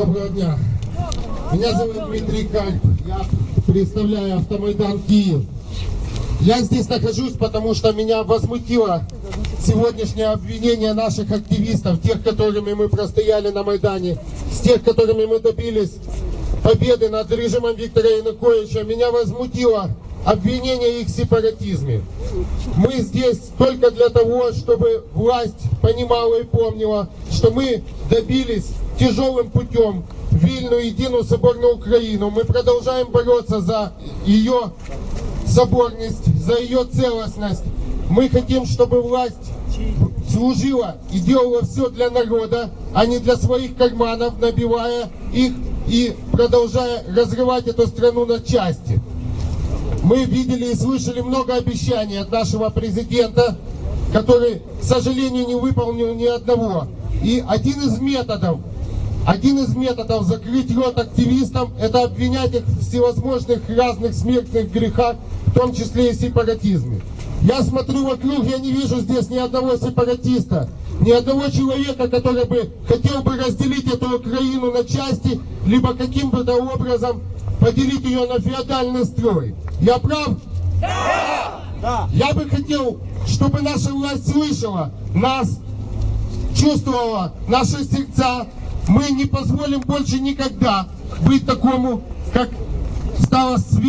Доброго дня. Меня зовут Дмитрий Кальп. Я представляю Автомайдан Киев. Я здесь нахожусь, потому что меня возмутило сегодняшнее обвинение наших активистов, тех, которыми мы простояли на Майдане, с тех, которыми мы добились победы над режимом Виктора Януковича. Меня возмутило обвинение их в сепаратизме. Мы здесь только для того, чтобы власть понимала и помнила, что мы добились тяжелым путем вільну єдину соборну Україну. Мы продолжаем бороться за ее соборность, за ее целостность. Мы хотим, чтобы власть служила и делала все для народа, а не для своих карманов, набивая их и продолжая разрывать эту страну на части. Мы видели и слышали много обещаний от нашего президента, который, к сожалению, не выполнил ни одного. И один из методов, один из методов закрыть рот активистам, это обвинять их в всевозможных разных смертных грехах, в том числе и сепаратизме. Я смотрю вокруг, я не вижу здесь ни одного сепаратиста, ни одного человека, который бы хотел бы разделить эту Украину на части, либо каким-то образом поделить ее на феодальный строй. Я прав? Я бы хотел, чтобы наша власть слышала нас, чувствовала наши сердца. Мы не позволим больше никогда быть такому, как стало с Вик-